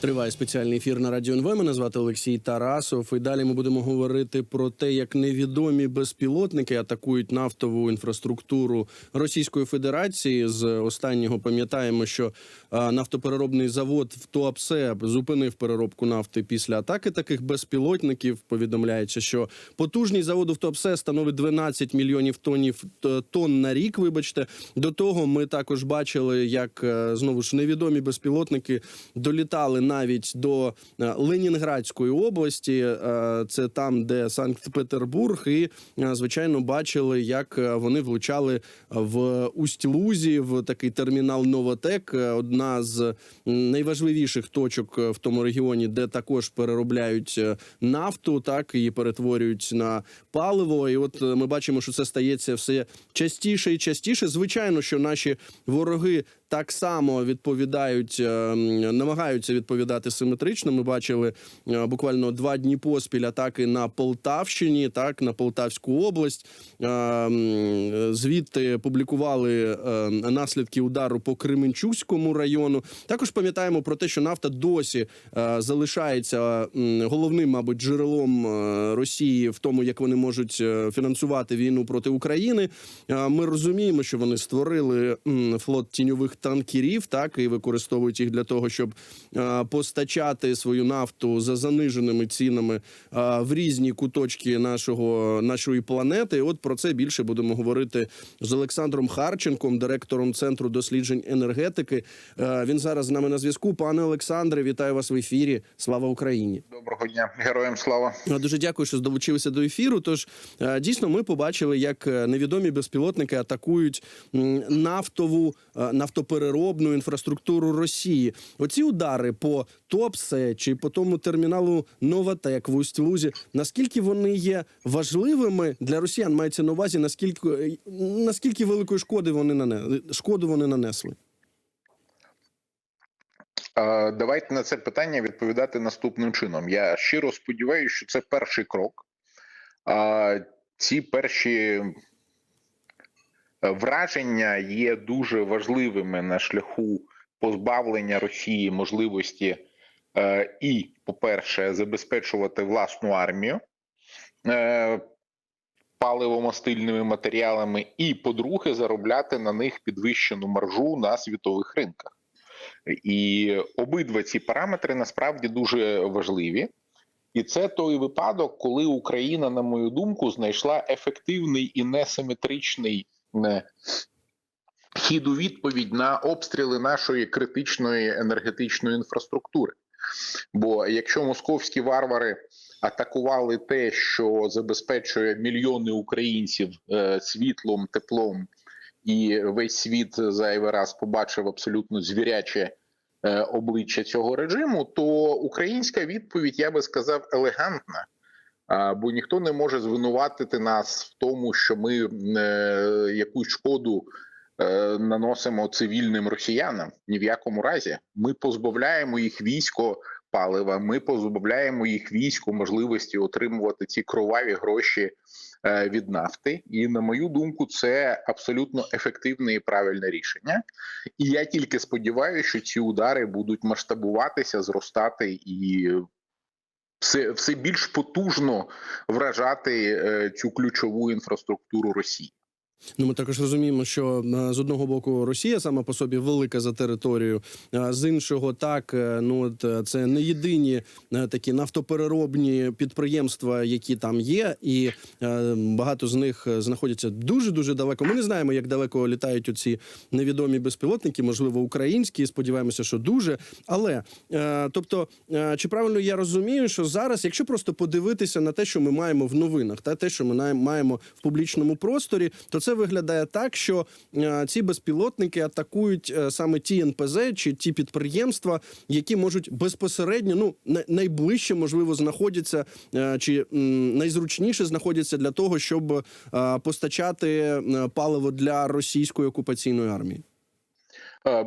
Триває спеціальний ефір на радіо НВ. Мене звати Олексій Тарасов. І далі ми будемо говорити про те, як невідомі безпілотники атакують нафтову інфраструктуру Російської Федерації. З останнього пам'ятаємо, що нафтопереробний завод в Туапсе зупинив переробку нафти після атаки таких безпілотників. Повідомляється, що потужність заводу в Туапсе становить 12 мільйонів тонів тонн на рік. Вибачте, до того ми також бачили, як е, знову ж невідомі безпілотники долітали навіть до е, Ленінградської області. Е, Це там, де Санкт-Петербург, і е, звичайно бачили, як вони влучали в Усть-Лузі, в такий термінал Новотек. Одна з найважливіших точок в тому регіоні, де також переробляють нафту, так і перетворюють на паливо. І от ми бачимо, що це стається все частіше і частіше. Звичайно, що наші вороги так само відповідають, е, намагаються відповідати симетрично. Ми бачили е, буквально два дні поспіль атаки на Полтавщині, так на Полтавську область. Е, Звідти публікували наслідки удару по Кременчуцькому району. Також пам'ятаємо про те, що нафта досі залишається головним, мабуть, джерелом Росії в тому, як вони можуть фінансувати війну проти України. Ми розуміємо, що вони створили флот тіньових танкерів, так і використовують їх для того, щоб е, постачати свою нафту за заниженими цінами е, в різні куточки нашого нашої планети. І от про це більше будемо говорити з Олександром Харченком, директором центру досліджень енергетики. Е, Він зараз з нами на зв'язку. Пане Олександре, вітаю вас в ефірі. Слава Україні! Доброго дня, героям слава. Дуже дякую, що долучилися до ефіру. Тож е, дійсно ми побачили, як невідомі безпілотники атакують нафтову е, нафтопереробну інфраструктуру Росії. Оці удари по Топсе чи по тому терміналу Новатек в Усть-Лузі, наскільки вони є важливими для росіян? Мається на увазі, наскільки наскільки великої шкоди вони нане шкоду вони нанесли? Давайте на це питання відповідати наступним чином. Я щиро сподіваюся, що це перший крок. А Ці перші враження є дуже важливими на шляху позбавлення Росії можливості е, і, по-перше, забезпечувати власну армію е, паливомастильними матеріалами, і, по-друге, заробляти на них підвищену маржу на світових ринках. І обидва ці параметри насправді дуже важливі. І це той випадок, коли Україна, на мою думку, знайшла ефективний і несиметричний не, хід у відповідь на обстріли нашої критичної енергетичної інфраструктури. Бо якщо московські варвари атакували те, що забезпечує мільйони українців е, світлом, теплом, і весь світ зайвий раз побачив абсолютно звіряче е, обличчя цього режиму, то українська відповідь, я би сказав, елегантна. Бо ніхто не може звинуватити нас в тому, що ми е, якусь шкоду е, наносимо цивільним росіянам. Ні в якому разі. Ми позбавляємо їх військо палива, ми позбавляємо їх війську можливості отримувати ці кроваві гроші е, від нафти. І на мою думку, це абсолютно ефективне і правильне рішення. І я тільки сподіваюся, що ці удари будуть масштабуватися, зростати і все, все більш потужно вражати е, цю ключову інфраструктуру Росії. Ну, ми також розуміємо, що е, з одного боку Росія сама по собі велика за територію, а з іншого так, е, ну от е, це не єдині такі нафтопереробні підприємства, які там є, і багато з них знаходяться дуже дуже далеко. Ми не знаємо, як далеко літають оці невідомі безпілотники, можливо, українські. Сподіваємося, що дуже. Але тобто, чи правильно я розумію, що зараз, якщо просто подивитися на те, що ми маємо в новинах, та те, що ми маємо в публічному просторі, то це виглядає так, що е, ці безпілотники атакують е, саме ті НПЗ чи ті підприємства, які можуть безпосередньо, ну на- найближче, можливо, знаходяться е, чи найзручніше знаходяться для того, щоб постачати паливо для російської окупаційної армії.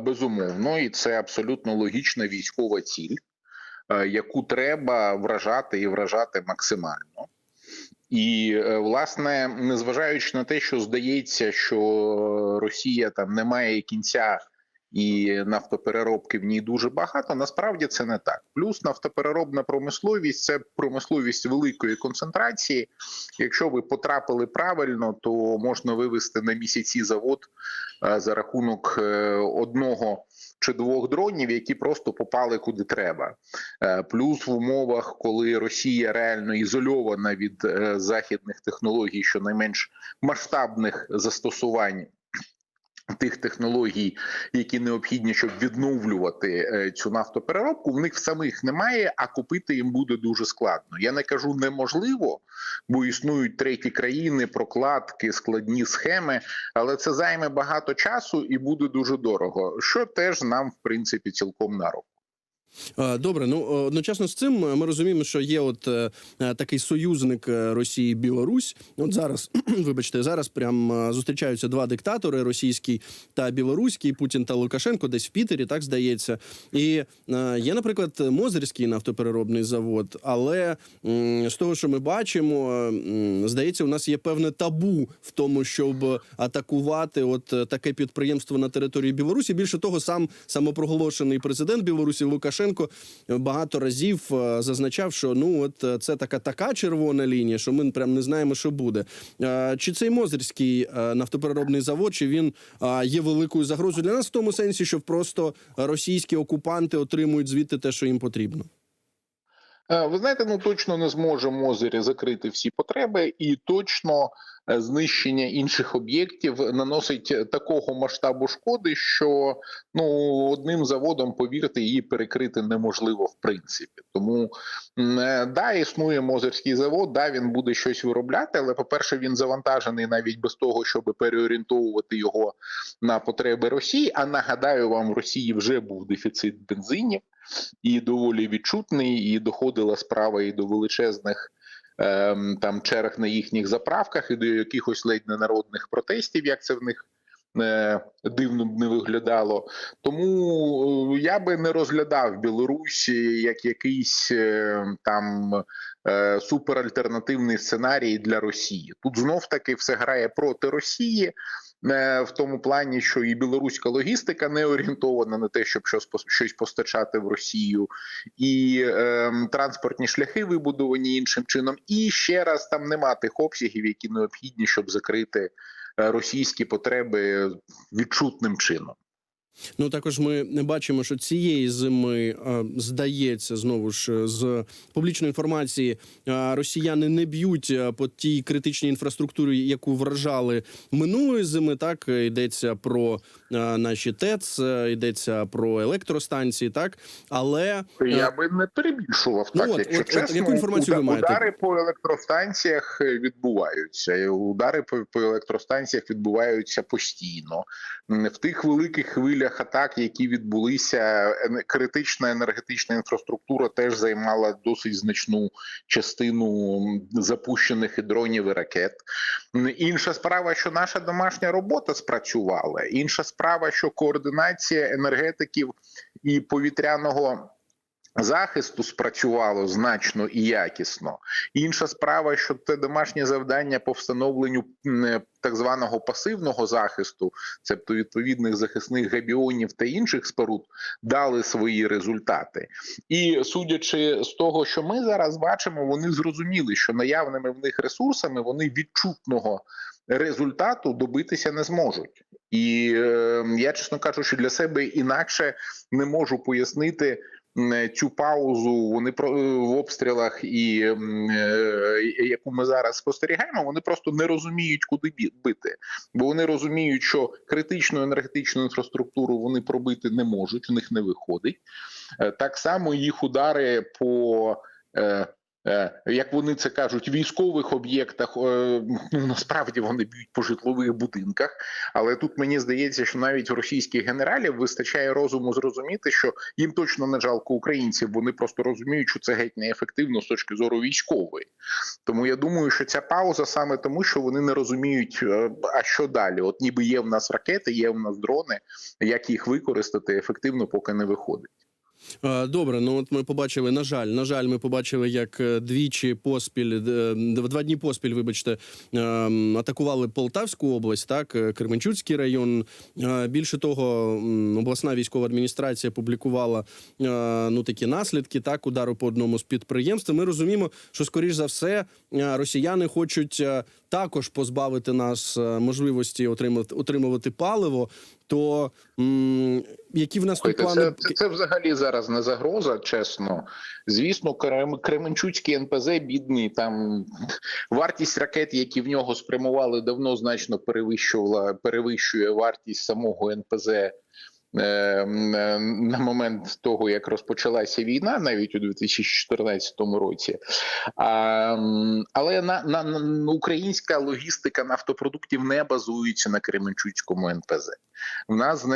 Безумовно, і це абсолютно логічна військова ціль, яку треба вражати і вражати максимально. І е, власне, незважаючи на те, що здається, що Росія там не має кінця і нафтопереробки в ній дуже багато. Насправді це не так. Плюс нафтопереробна промисловість це промисловість великої концентрації. Якщо ви потрапили правильно, то можна вивести на місяці завод е, за рахунок е, одного чи двох дронів, які просто попали куди треба. Е, Плюс в умовах, коли Росія реально ізольована від е, західних технологій, щонайменш масштабних застосувань. Тих технологій, які необхідні, щоб відновлювати е, цю нафтопереробку, в них самих немає, а купити їм буде дуже складно. Я не кажу неможливо, бо існують треті країни, прокладки, складні схеми, але це займе багато часу і буде дуже дорого. Що теж нам, в принципі, цілком на руку. Е, Добре, ну одночасно з цим ми розуміємо, що є от е, е, такий союзник е, Росії Білорусь. От зараз, вибачте, зараз прям е, зустрічаються два диктатори: російський та білоруський, Путін та Лукашенко, десь в Пітері, так здається. І е, є, наприклад, Мозерський нафтопереробний завод. Але з того, що ми бачимо, здається, у нас є певне табу в тому, щоб атакувати от е, таке підприємство на території Білорусі. Більше того, сам самопроголошений президент Білорусі Лукашенко багато разів е, зазначав, що ну от е, це така така червона лінія, що ми прям не знаємо, що буде. Е, Чи цей Мозерський нафтопереробний завод, чи він є великою загрозою для нас в тому сенсі, що просто російські окупанти отримують звідти те, що їм потрібно? Е, Ви знаєте, ну точно не зможе Мозері закрити всі потреби, і точно е, знищення інших об'єктів наносить такого масштабу шкоди, що ну одним заводом, повірте, її перекрити неможливо в принципі. Тому е, да, існує Мозерський завод, да, він буде щось виробляти, але по-перше, він завантажений навіть без того, щоб переорієнтовувати його на потреби Росії. А нагадаю вам, в Росії вже був дефіцит бензинів і доволі відчутний, і доходила справа і до величезних ем, там черг на їхніх заправках, і до якихось ледь не народних протестів, як це в них. е, Дивно б не виглядало, тому е, я би не розглядав Білорусь як якийсь е, там суперальтернативний сценарій для Росії. Тут знов таки все грає проти Росії, в тому плані, що і білоруська логістика не орієнтована на те, щоб щось постачати в Росію, і е, транспортні шляхи вибудовані іншим чином. І ще раз там нема тих обсягів, які необхідні, щоб закрити е, російські потреби відчутним чином. Ну також ми не бачимо, що цієї зими е, здається знову ж е, з публічної інформації е, росіяни не б'ють по тій критичній інфраструктурі, яку вражали минулої зими. Так йдеться про наші ТЕЦ, е, йдеться про електростанції, так але е, Я би не перебільшував Ну так, от, якщо от- от яку інформацію ви маєте? Удари по електростанціях е, відбуваються. Удари по, по електростанціях відбуваються постійно. В тих великих хвилях атак, які відбулися, критична енергетична інфраструктура теж займала досить значну частину запущених і дронів і ракет. Інша справа, що наша домашня робота спрацювала. Інша справа, що координація енергетиків і повітряного. Захисту спрацювало значно і якісно. Інша справа, що те домашнє завдання по встановленню е, так званого пасивного захисту, тобто відповідних захисних габіонів та інших споруд, дали свої результати. І судячи з того, що ми зараз бачимо, вони зрозуміли, що наявними в них ресурсами вони відчутного результату добитися не зможуть. І е, я, чесно кажучи, для себе інакше не можу пояснити. М, Цю паузу вони про в обстрілах, і е, яку ми зараз спостерігаємо, вони просто не розуміють, куди бити, бо вони розуміють, що критичну енергетичну інфраструктуру вони пробити не можуть, у них не виходить. Е, Так само їх удари по е, е, як вони це кажуть, військових об'єктах. е, Ну насправді вони б'ють по житлових будинках. Але тут мені здається, що навіть російських генералів вистачає розуму зрозуміти, що їм точно не жалко українців. Вони просто розуміють, що це геть неефективно з точки зору військової. Тому я думаю, що ця пауза саме тому, що вони не розуміють, е, а що далі. От ніби є в нас ракети, є в нас дрони. Як їх використати ефективно, поки не виходить. Е, Добре, ну от ми побачили. На жаль, на жаль, ми побачили, як е, двічі поспіль, е, два дні поспіль, вибачте, е, атакували Полтавську область, так Кременчуцький район. Більше того, обласна військова адміністрація публікувала ну такі наслідки так удару по одному з підприємств. Ми розуміємо, що скоріш за все росіяни хочуть е, також позбавити нас е, можливості отримати отримувати паливо. То м, які в нас тут плани? це, це, це взагалі зараз не загроза, чесно. Звісно, Крем, Кременчуцький НПЗ бідний. Там вартість ракет, які в нього спрямували, давно значно перевищувала перевищує вартість самого НПЗ. Е, е, На момент того, як розпочалася війна, навіть у 2014 році, але на, на, на українська логістика нафтопродуктів не базується на Кременчуцькому НПЗ. В нас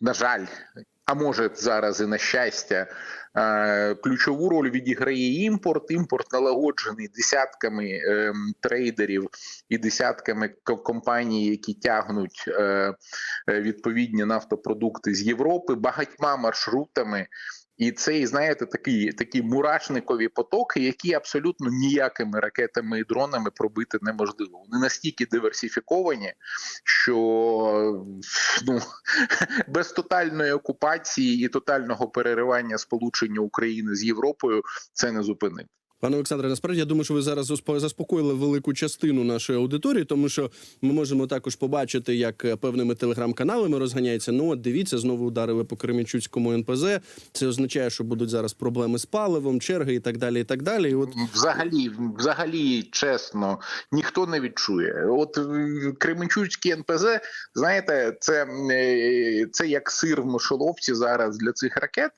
на, жаль, а може зараз і на щастя, ключову роль відіграє імпорт. Імпорт налагоджений десятками ем, трейдерів і десятками компаній, які тягнуть е, е, відповідні нафтопродукти з Європи, багатьма маршрутами. І цей, знаєте, такі, такі мурашникові потоки, які абсолютно ніякими ракетами і дронами пробити неможливо. Вони настільки диверсифіковані, що ну, без тотальної окупації і тотального переривання сполучення України з Європою це не зупинити. Пане Олександре, насправді я думаю, що ви зараз заспокоїли велику частину нашої аудиторії, тому що ми можемо також побачити, як е, певними телеграм-каналами розганяється. Ну, от дивіться, знову ударили по Кремінчуцькому НПЗ. Це означає, що будуть зараз проблеми з паливом, черги і так далі. І так далі. І от Взагалі, взагалі, чесно, ніхто не відчує. От е, Кременчуцький НПЗ, знаєте, це, е, це як сир в мишоловці зараз для цих ракет,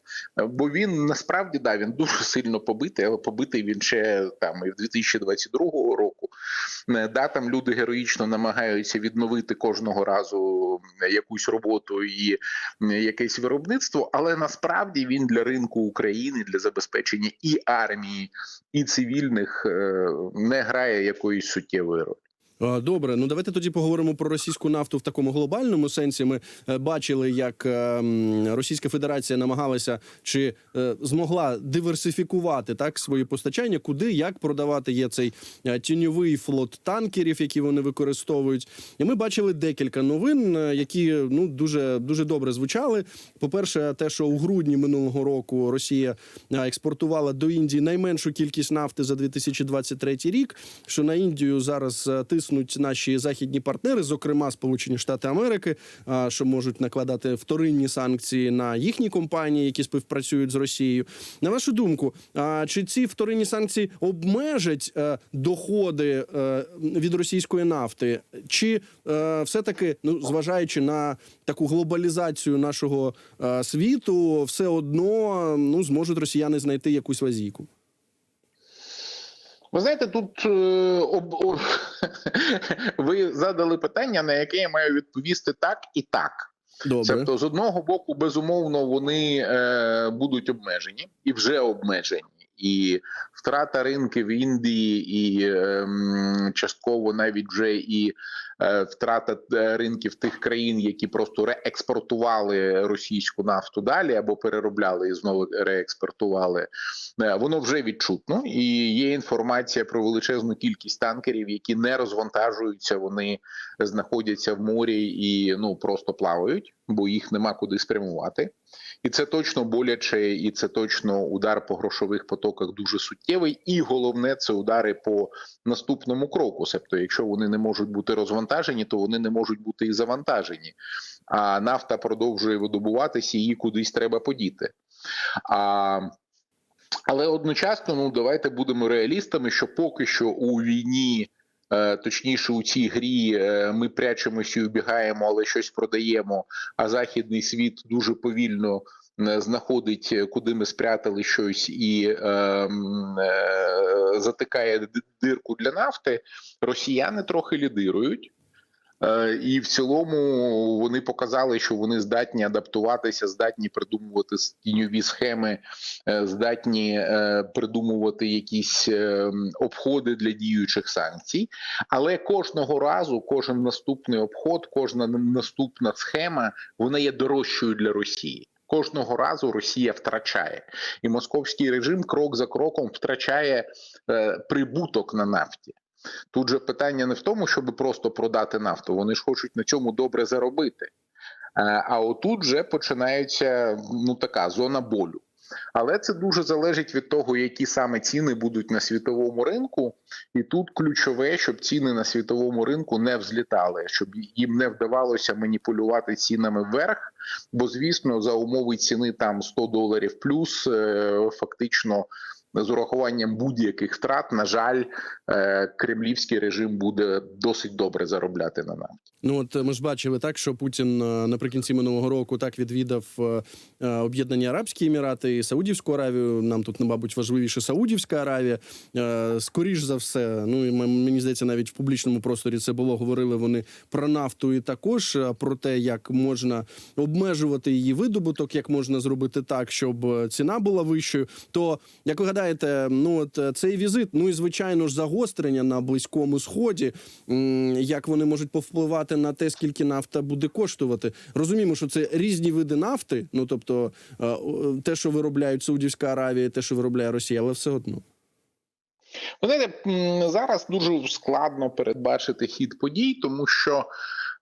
бо він насправді да, він дуже сильно побитий, але побитий ще там і в 2022 року. Е, Да, там люди героїчно намагаються відновити кожного разу якусь роботу і якесь виробництво, але насправді він для ринку України, для забезпечення і армії, і цивільних е, не грає якоїсь суттєвої ролі. Добре, ну давайте тоді поговоримо про російську нафту в такому глобальному сенсі. Ми е, бачили, як е, Російська Федерація намагалася чи е, змогла диверсифікувати так свої постачання, куди як продавати. Є цей тіньовий флот танкерів, які вони використовують. І ми бачили декілька новин, які ну дуже дуже добре звучали. По перше, те, що у грудні минулого року Росія експортувала до Індії найменшу кількість нафти за 2023 рік. Що на Індію зараз е, тиснуть наші західні партнери, зокрема Сполучені Штати Америки, що можуть накладати вторинні санкції на їхні компанії, які співпрацюють з Росією. На вашу думку, чи ці вторинні санкції обмежать е, доходи е, від російської нафти, чи е, все таки, ну зважаючи на таку глобалізацію нашого світу, все одно ну зможуть росіяни знайти якусь лазійку? Ви знаєте, тут е, об, ви задали питання, на яке я маю відповісти так і так. Добре. Тобто, з одного боку, безумовно, вони е, будуть обмежені і вже обмежені. І втрата ринків Індії, і е, частково навіть вже і втрата е, ринків тих країн, які просто реекспортували російську нафту далі або переробляли і знову реекспортували. Е, Воно вже відчутно, і є інформація про величезну кількість танкерів, які не розвантажуються. Вони знаходяться в морі і ну просто плавають, бо їх нема куди спрямувати. І це точно боляче, і це точно удар по грошових потоках дуже суттєвий. І головне це удари по наступному кроку. Тобто, якщо вони не можуть бути розвантажені, то вони не можуть бути і завантажені. А нафта продовжує видобуватися, її кудись треба подіти. А але одночасно, ну давайте будемо реалістами, що поки що у війні, точніше у цій грі, е, ми прячемося і убігаємо, але щось продаємо. А західний світ дуже повільно е, знаходить, е, куди ми спрятали щось, і е, е, затикає дирку для нафти. Росіяни трохи лідирують. Е, І в цілому вони показали, що вони здатні адаптуватися, здатні придумувати тіньові схеми, е, здатні е, придумувати якісь обходи для діючих санкцій. Але кожного разу, кожен наступний обход, кожна наступна схема, вона є дорожчою для Росії. Кожного разу Росія втрачає, і московський режим крок за кроком втрачає прибуток на нафті. Тут же питання не в тому, щоб просто продати нафту. Вони ж хочуть на цьому добре заробити. Е, А отут вже починається ну така зона болю. Але це дуже залежить від того, які саме ціни будуть на світовому ринку, і тут ключове, щоб ціни на світовому ринку не взлітали, щоб їм не вдавалося маніпулювати цінами вверх. Бо, звісно, за умови ціни там 100 доларів плюс, е, фактично. З урахуванням будь-яких втрат, на жаль, е, кремлівський режим буде досить добре заробляти на нафті. Ну от е, ми ж бачили так, що Путін е, наприкінці минулого року так відвідав Об'єднані Арабські Емірати і Саудівську Аравію. Нам тут, мабуть, важливіше Саудівська Аравія. Скоріш за все, ну і мені здається, навіть в публічному просторі це було. Говорили вони про нафту і також про те, як можна обмежувати її видобуток, як можна зробити так, щоб ціна була вищою. То як ви гадаєте, ну от е, цей візит, ну і звичайно ж загострення на близькому сході, як вони можуть повпливати на те, скільки нафта буде коштувати. Розуміємо, що це різні види нафти. Ну тобто е, те, що виробляють Саудівська Аравія, те, що виробляє Росія, але все одно. Знаєте, зараз дуже складно передбачити хід подій, тому що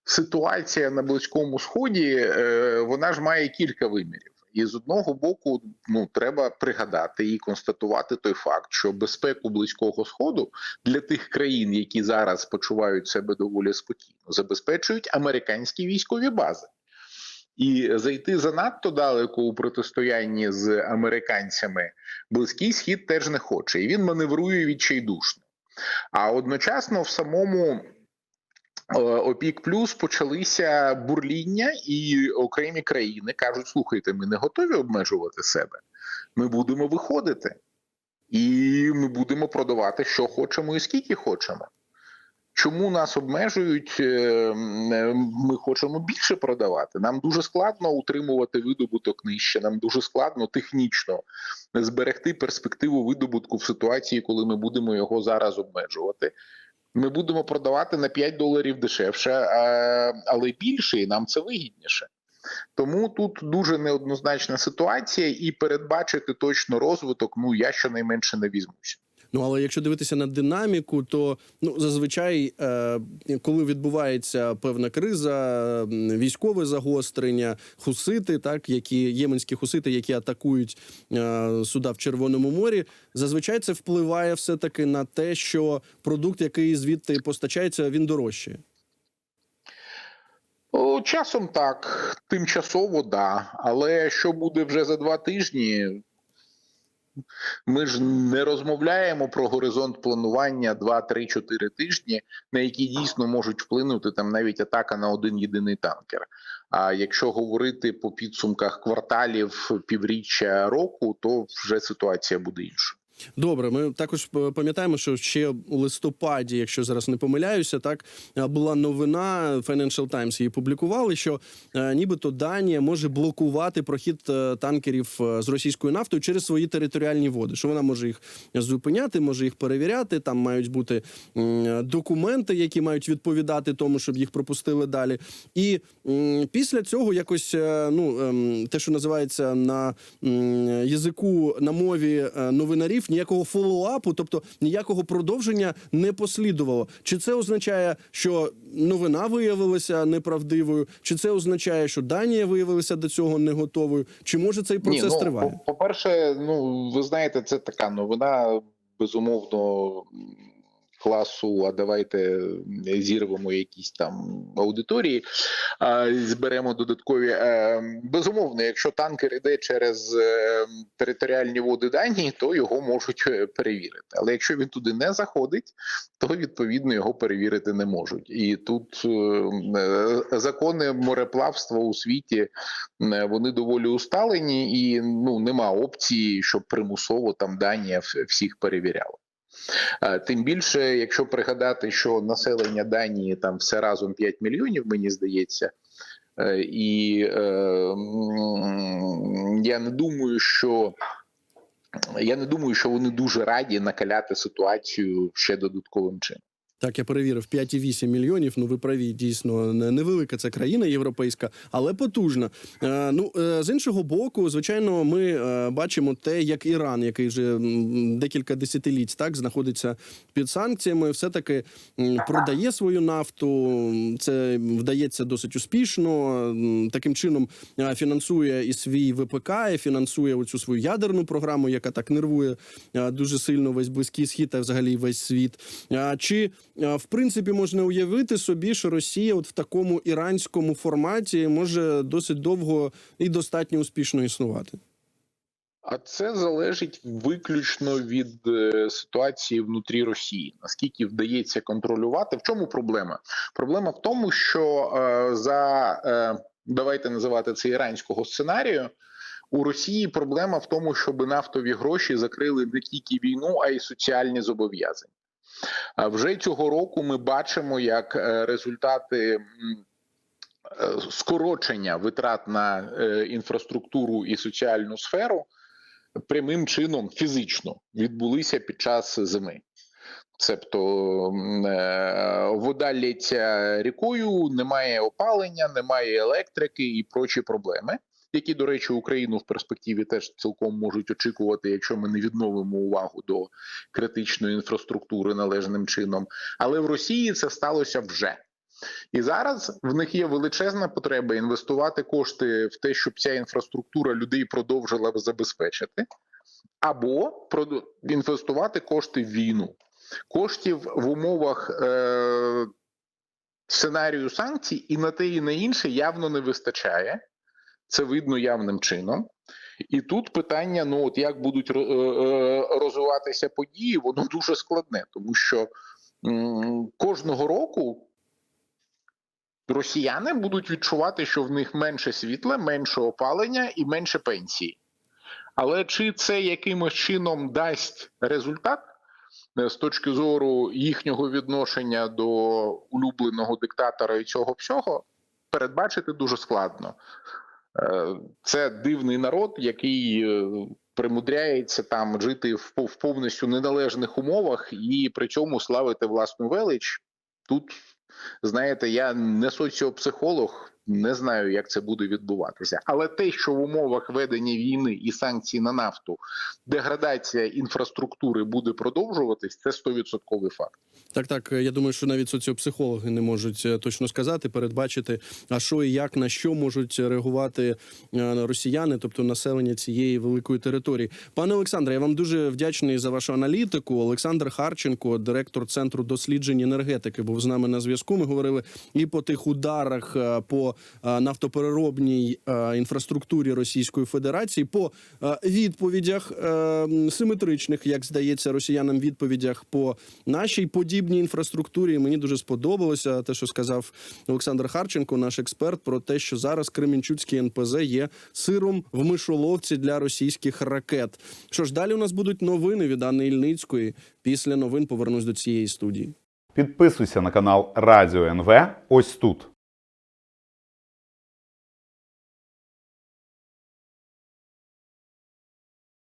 ситуація на близькому сході е, вона ж має кілька вимірів. І з одного боку, ну треба пригадати і констатувати той факт, що безпеку близького сходу для тих країн, які зараз почувають себе доволі спокійно, забезпечують американські військові бази. І зайти занадто далеко у протистоянні з американцями близький схід теж не хоче, і він маневрує відчайдушно. А одночасно в самому ОПІК Плюс почалися бурління, і окремі країни кажуть: слухайте, ми не готові обмежувати себе. Ми будемо виходити, і ми будемо продавати, що хочемо і скільки хочемо. Чому нас обмежують? Е, е, Ми хочемо більше продавати. Нам дуже складно утримувати видобуток нижче. Нам дуже складно технічно зберегти перспективу видобутку в ситуації, коли ми будемо його зараз обмежувати. Ми будемо продавати на 5 доларів дешевше, але більше, і нам це вигідніше. Тому тут дуже неоднозначна ситуація, і передбачити точно розвиток, ну я щонайменше не візьмуся. Ну але якщо дивитися на динаміку, то ну зазвичай, е, коли відбувається певна криза, військове загострення, хусити, так які єменські хусити, які атакують е, суда в Червоному морі, зазвичай це впливає все таки на те, що продукт, який звідти постачається, він дорожчає. Часом так, тимчасово да. Але що буде вже за два тижні? Ми ж не розмовляємо про горизонт планування 2, 3, 4 тижні, на які дійсно можуть вплинути там навіть атака на один єдиний танкер. А якщо говорити по підсумках кварталів півріччя року, то вже ситуація буде іншою. Добре, ми також пам'ятаємо, що ще у листопаді, якщо зараз не помиляюся, так е, була новина Financial Times її публікували, що е, нібито Данія може блокувати прохід е, танкерів з російською нафтою через свої територіальні води. Що вона може їх зупиняти, може їх перевіряти. Там мають бути документи, які мають відповідати тому, щоб їх пропустили далі. І після цього якось ну ем, те, що називається на язику на мові е, новинарів, ніякого фоллоуапу, тобто ніякого продовження не послідувало. Чи це означає, що новина виявилася неправдивою? Чи це означає, що Данія виявилася до цього не готовою? Чи може цей процес ну, триває? по- По-перше, ну ви знаєте, це така новина, безумовно, класу. А давайте зірвемо якісь там аудиторії, зберемо додаткові. Е, Безумовно, якщо танкер іде через е, територіальні води Данії, то його можуть е, перевірити. Але якщо він туди не заходить, то відповідно його перевірити не можуть. І тут закони мореплавства у світі вони доволі усталені, і ну нема опції, щоб примусово там Данія всіх перевіряла. Тим більше, якщо пригадати, що населення Данії там все разом 5 мільйонів, мені здається. Е, І е, я не думаю, що я не думаю, що вони дуже раді накаляти ситуацію ще додатковим чином. Так, я перевірив 5,8 мільйонів. Ну ви праві, дійсно невелика це країна європейська, але потужна. Е, ну е, з іншого боку, звичайно, ми е, бачимо те, як Іран, який вже декілька десятиліть так знаходиться під санкціями, все таки продає свою нафту. Це вдається досить успішно. Таким чином е, фінансує і свій ВПК, і фінансує оцю свою ядерну програму, яка так нервує е, дуже сильно весь близький схід та взагалі весь світ. А Чи е, в принципі можна уявити собі, що Росія, от в такому іранському форматі, може досить довго і достатньо успішно існувати? А це залежить виключно від е, ситуації внутрі Росії. Наскільки вдається контролювати? В чому проблема? Проблема в тому, що е, за е, давайте називати це іранського сценарію. У Росії проблема в тому, щоб нафтові гроші закрили не тільки війну, а й соціальні зобов'язання. Вже цього року ми бачимо, як е, результати е, скорочення витрат на е, інфраструктуру і соціальну сферу прямим чином фізично відбулися під час зими. Цебто вода лється рікою, немає опалення, немає електрики і прочі проблеми, які, до речі, Україну в перспективі теж цілком можуть очікувати, якщо ми не відновимо увагу до критичної інфраструктури належним чином. Але в Росії це сталося вже. І зараз в них є величезна потреба інвестувати кошти в те, щоб ця інфраструктура людей продовжила забезпечити, або інвестувати кошти в війну. Коштів в умовах е- сценарію санкцій і на те, і на інше явно не вистачає. Це видно явним чином. І тут питання: ну от як будуть е, е, розвиватися події, воно дуже складне, тому що кожного року росіяни будуть відчувати, що в них менше світла, менше опалення і менше пенсії. Але чи це якимось чином дасть результат е, з точки зору їхнього відношення до улюбленого диктатора і цього всього, передбачити дуже складно. Е, Це дивний народ, який е, примудряється там жити в пов- в повністю неналежних умовах і при цьому славити власну велич. Тут знаєте, я не соціопсихолог, не знаю, як це буде відбуватися. Але те, що в умовах ведення війни і санкцій на нафту деградація інфраструктури буде продовжуватись, це 100% факт. Так, так. Я думаю, що навіть соціопсихологи не можуть е, точно сказати, передбачити, а що і як на що можуть реагувати е, росіяни, тобто населення цієї великої території. Пане Олександре, я вам дуже вдячний за вашу аналітику. Олександр Харченко, директор центру досліджень енергетики, був з нами на зв'язку. Ми говорили і по тих ударах е, по е, нафтопереробній е, інфраструктурі Російської Федерації, по е, відповідях симетричних, як здається, росіянам відповідях по нашій подібній інфраструктурі. Мені дуже сподобалося те, що сказав Олександр Харченко, наш експерт, про те, що зараз Кременчуцький НПЗ є сиром в мишоловці для російських ракет. Що ж, далі у нас будуть новини від Анни Ільницької. Після новин повернусь до цієї студії. Підписуйся на канал Радіо НВ ось тут.